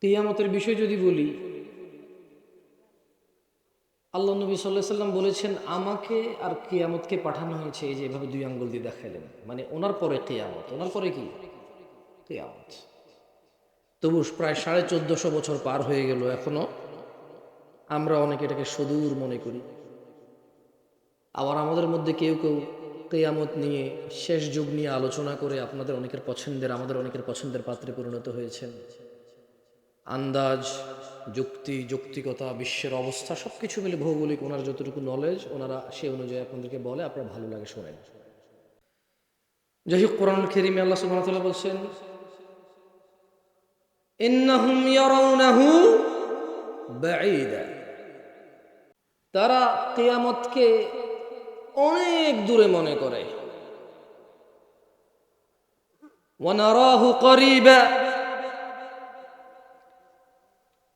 কেয়ামতের বিষয় যদি বলি, আল্লাহ নবী সাল্লাহ সাল্লাম বলেছেন, আমাকে আর কেয়ামতকে পাঠানো হয়েছে এই যে এভাবে দুই আঙ্গুল দিয়ে দেখাইলেন। মানে ওনার পরে কেয়ামত, ওনার পরে কি? কেয়ামত। তবু প্রায় সাড়ে চোদ্দশো বছর পার হয়ে গেল এখনও। আমরা অনেকে এটাকে সদূর মনে করি। আবার আমাদের মধ্যে কেউ কেউ কেয়ামত নিয়ে শেষ যুগ নিয়ে আলোচনা করে আপনাদের অনেকের পছন্দের, আমাদের অনেকের পছন্দের পাত্রে পরিণত হয়েছেন। আন্দাজ, যুক্তি, যৌক্তিকতা, বিশ্বের অবস্থা সব কিছু মিলে ভৌগোলিক ওনার যতটুকু নলেজ ওনারা সে অনুযায়ী আপনাদেরকে বলে, আপনার ভালো লাগে শোনেন। যাই হোক কোরআন খেরিমে আল্লাহ তাআলা বলছেন, ইন্নাহুম ইয়ারাউনাহু বাঈদা। তারা কিয়ামতকে অনেক দূরে মনে করে। ওয়ানারাহু করিবা।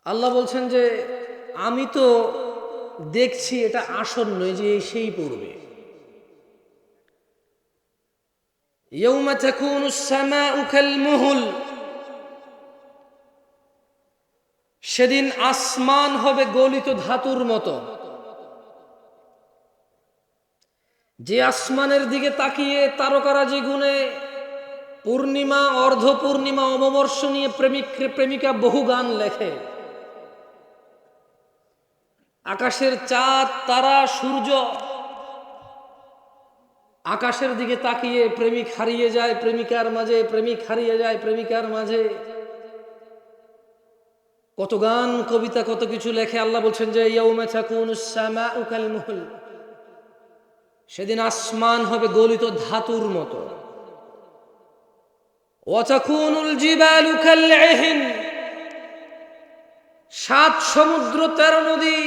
আল্লাহ বলছেন যে আমি তো দেখছি এটা আসন্ন এই যে সেই পড়বে يوم تكون السماء كالمهل সেদিন আসমান হবে গলিত ধাতুর মতো যে আসমানের দিকে তাকিয়ে তারকারাজি গুনে পূর্ণিমা অর্ধ পূর্ণিমা অমবর্ষ নিয়ে প্রেমিক প্রেমিকা বহু গান লেখে আকাশের চাঁদ, তারা, সূর্য। আকাশের দিকে তাকিয়ে প্রেমিক হারিয়ে যায়, প্রেমিকার মাঝে, প্রেমিক হারিয়ে যায়, প্রেমিকার মাঝে। কত গান, কবিতা, কত কিছু লেখে আল্লাহ বলছেন যে সেদিন আসমান হবে গলিত ধাতুর মতো। সাত সমুদ্র, তেরো নদী।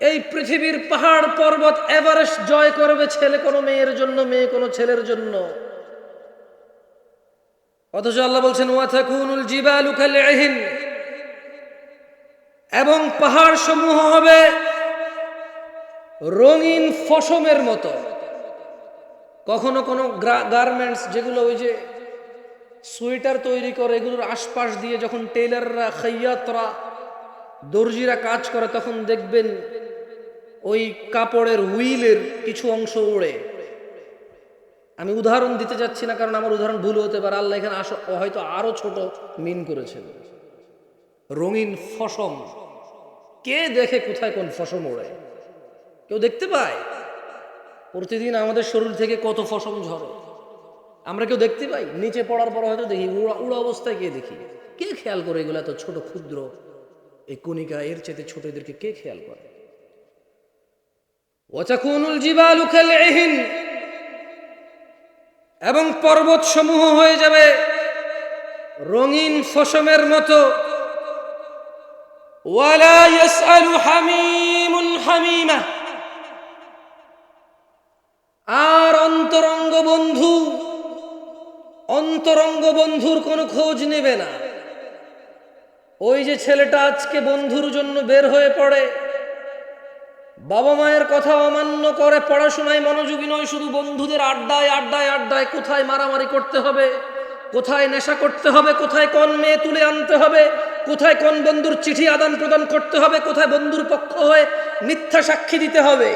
এই পৃথিবীর পাহাড় পর্বত এভারেস্ট জয় করবে ছেলে কোনো মেয়ের জন্য, মেয়ে কোনো ছেলের জন্য। অথচ আল্লাহ বলছেন ওয়াথাকুনুল জিবালু কালইহিন এবং পাহাড় সমূহ হবে রঙিন ফসমের মতো। কখনো কোনো গার্মেন্টস যেগুলো ওই যে সোয়েটার তৈরি করে, এগুলোর আশপাশ দিয়ে যখন টেলাররা খাইয়াতরা, দর্জিরা কাজ করে, তখন দেখবেন ওই কাপড়ের হুইলের কিছু অংশ উড়ে আমি উদাহরণ দিতে যাচ্ছি না, কারণ আমার উদাহরণ ভুল হতে পারে। আল্লাহ এখানে আস হয়তো আরও ছোট মিন করেছেন। রঙিন ফসম। কে দেখে কোথায় কোন ফসম ওড়ে? কেউ দেখতে পায়? প্রতিদিন আমাদের শরীর থেকে কত ফসম ঝরে? আমরা কেউ দেখতে পাই? নিচে পড়ার পর হয়তো দেখি, উড়া উড়া অবস্থায় কে দেখি? কে খেয়াল করে এগুলো এত ছোট ক্ষুদ্র? এই কণিকা এর চেয়ে ছোট এদেরকে কে খেয়াল করে? ওয়াতাকুনুল জিবালু কালইহিন এবং পর্বত সমূহ হয়ে যাবে রঙিন ফসমের মতো। ওয়ালা ইয়াসআলু হামিমুন হামিমা, আর অন্তরঙ্গ বন্ধু, অন্তরঙ্গ বন্ধুর কোনো খোঁজ নেবে না। ওই যে ছেলেটা আজকে বন্ধুর জন্য বের হয়ে পড়ে বাবা মায়ের কথা অমান্য করে পড়াশোনায় মনোযোগী নয়, শুধু বন্ধুদের আড্ডায় আড্ডায় আড্ডায় কোথায় মারামারি করতে হবে, কোথায় নেশা করতে হবে, কোথায় কোন মেয়ে তুলে আনতে হবে, কোথায় কোন বন্ধুর চিঠি আদান প্রদান করতে হবে, কোথায় বন্ধুর পক্ষ হয়ে মিথ্যা সাক্ষী দিতে হবে,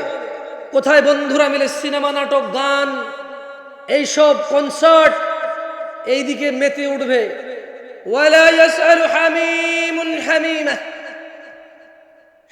কোথায় বন্ধুরা মিলে সিনেমা, নাটক, গান, এইসব কনসার্ট এইদিকে মেতে উঠবে। ওয়ালা হামিমুন হামিমা।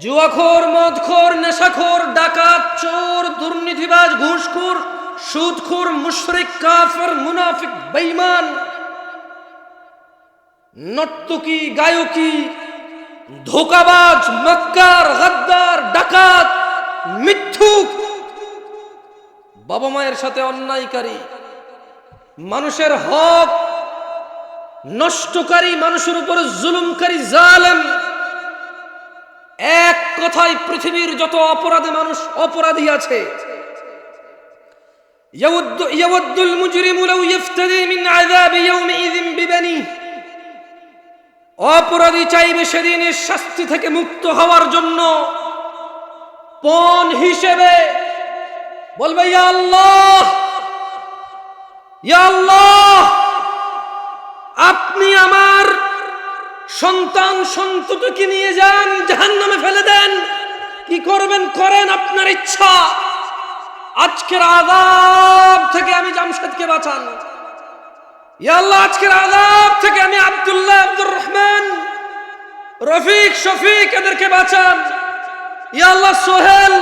জুয়াখোর, মদখোর, নেশাখোর, ডাকাত, চোর, দুর্নীতিবাজ, ঘুষখোর, সুদখোর, মুশরিক, কাফের, মুনাফিক, বেঈমান, নর্তকী, গায়কী, ধোকাবাজ, মক্কার, গদ্দার, ডাকাত, মিথ্যুক, বাবা মায়ের সাথে অন্যায়কারী, মানুষের হক, নষ্টকারী, মানুষের উপরে জুলুমকারী, জালেম কথায় পৃথিবীর যত অপরাধী মানুষ অপরাধী আছে يود يود المجرم لو يفتدي من عذاب يومئذ ببنيه অপরাধী চাইবে সেদিনের শাস্তি থেকে মুক্ত হওয়ার জন্য পণ হিসেবে বলবে ইয়া আল্লাহ ইয়া আল্লাহ আপনি আমার সন্তান সন্ততিকে নিয়ে যান জাহান নামে ফেলে দেন। কি করবেন? করেন আপনার ইচ্ছা। আজকের আযাব থেকে আমি জামশেদকে বাঁচান। আল্লাহ, আজকের আযাব থেকে আমি আব্দুল্লাহ আব্দুর রহমান, রফিক, শফিক এদেরকে বাঁচান। আল্লাহ, সোহেল।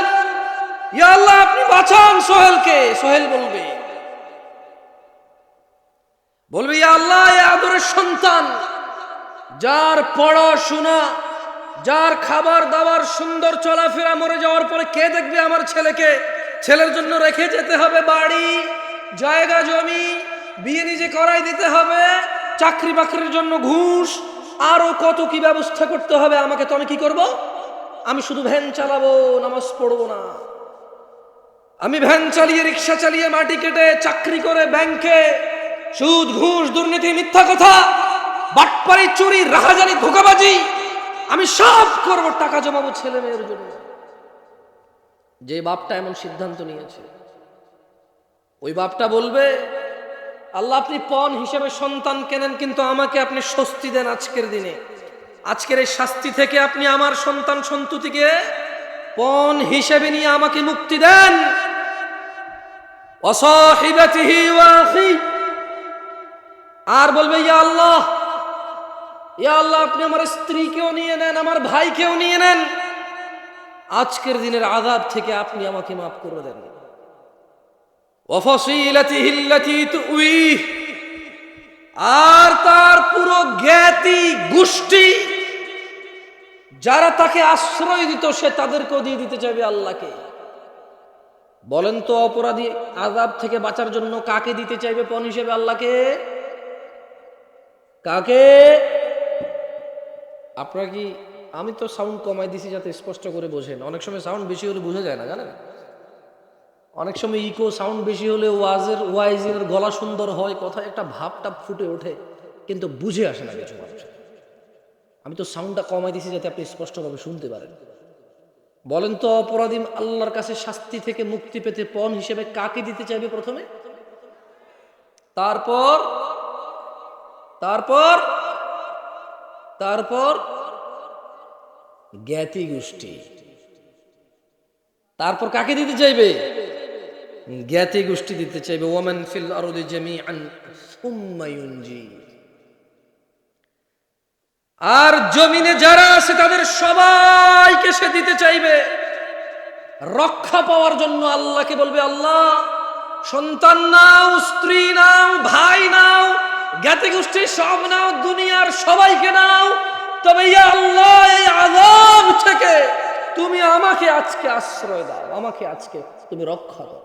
আল্লাহ, আপনি বাঁচান সোহেলকে। সোহেল বলবে। বলবে আল্লাহ আদরের সন্তান। যার পড়াশোনা, যার খাবার দাবার সুন্দর চলাফেরা মরে যাওয়ার পরে কে দেখবে আমার ছেলেকে? ছেলের জন্য রেখে যেতে হবে বাড়ি, জায়গা, জমি, বিয়ে নিজে করাই দিতে হবে, চাকরি বাকরির জন্য ঘুষ, আরও কত কি ব্যবস্থা করতে হবে আমাকে তো আমি কি করব? আমি শুধু ভ্যান চালাবো, নামাজ পড়ব না। আমি ভ্যান চালিয়ে, রিক্সা চালিয়ে মাটি কেটে চাকরি করে ব্যাংকে সুদ, ঘুষ, দুর্নীতি, মিথ্যা কথা বাটপারি চুরি, রাহাজানি, ধোকাবাজি, আমি সব করব টাকা জমাবো ছেলে মেয়ের জন্য। যে বাপটা এমন সিদ্ধান্ত নিয়েছে, ওই বাপটা বলবে, আল্লাহ, আপনি পণ হিসেবে সন্তান কেনেন, কিন্তু আমাকে আপনি স্বস্তি দেন আজকের দিনে। আজকের এই শাস্তি থেকে আপনি আমার সন্তান সন্ততিকে পণ হিসেবে নিয়ে আমাকে মুক্তি দেন। আর বলবে, ইয়া আল্লাহ আল্লাহ, আপনি আমার স্ত্রীকেও নিয়ে নেন, আমার ভাইকেও নিয়ে নেন। আজকের দিনের আযাব থেকে আপনি আমাকে মাফ করে দেন। আর তার পুরো জ্ঞাতি গোষ্ঠী, যারা তাকে আশ্রয় দিত, সে তাদেরকেও দিয়ে দিতে চাইবে আল্লাহকে। বলেন তো, অপরাধী আজাব থেকে বাঁচার জন্য কাকে দিতে চাইবে পণ হিসেবে আল্লাহকে? কাকে? আপনারা কি, আমি তো সাউন্ড কমাই দিছি যাতে স্পষ্ট করে বোঝেন। অনেক সময় সাউন্ড বেশি হলে বোঝা যায় না, জানেন? অনেক সময় ইকো সাউন্ড বেশি হলে ওয়াজের, ওয়াইজের গলা সুন্দর হয় কথা একটা ভাবটা ফুটে ওঠে, কিন্তু বুঝে আসে না কিছু মানুষের আমি তো সাউন্ডটা কমাই দিছি যাতে আপনি স্পষ্টভাবে শুনতে পারেন। বলেন তো, অপরাধী আল্লাহর কাছে শাস্তি থেকে মুক্তি পেতে পণ হিসেবে কাকে দিতে চাইবে প্রথমে? তারপর তারপর? তারপর জ্ঞাতি গোষ্ঠী। তারপর কাকে দিতে চাইবে? জ্ঞাতি গোষ্ঠী দিতে চাইবে। Women feel ইউনজি। আর জমিনে যারা আছে, তাদের সবাইকে সে দিতে চাইবে। রক্ষা পাওয়ার জন্য আল্লাহকে বলবে, আল্লাহ, সন্তান নাও, স্ত্রী নাও, ভাই নাও জ্ঞাতি গোষ্ঠী, সব নাও, দুনিয়ার সবাইকে নাও। তবে আল্লাহ, এই থেকে তুমি আমাকে আজকে আশ্রয় দাও, আমাকে আজকে তুমি রক্ষা দাও।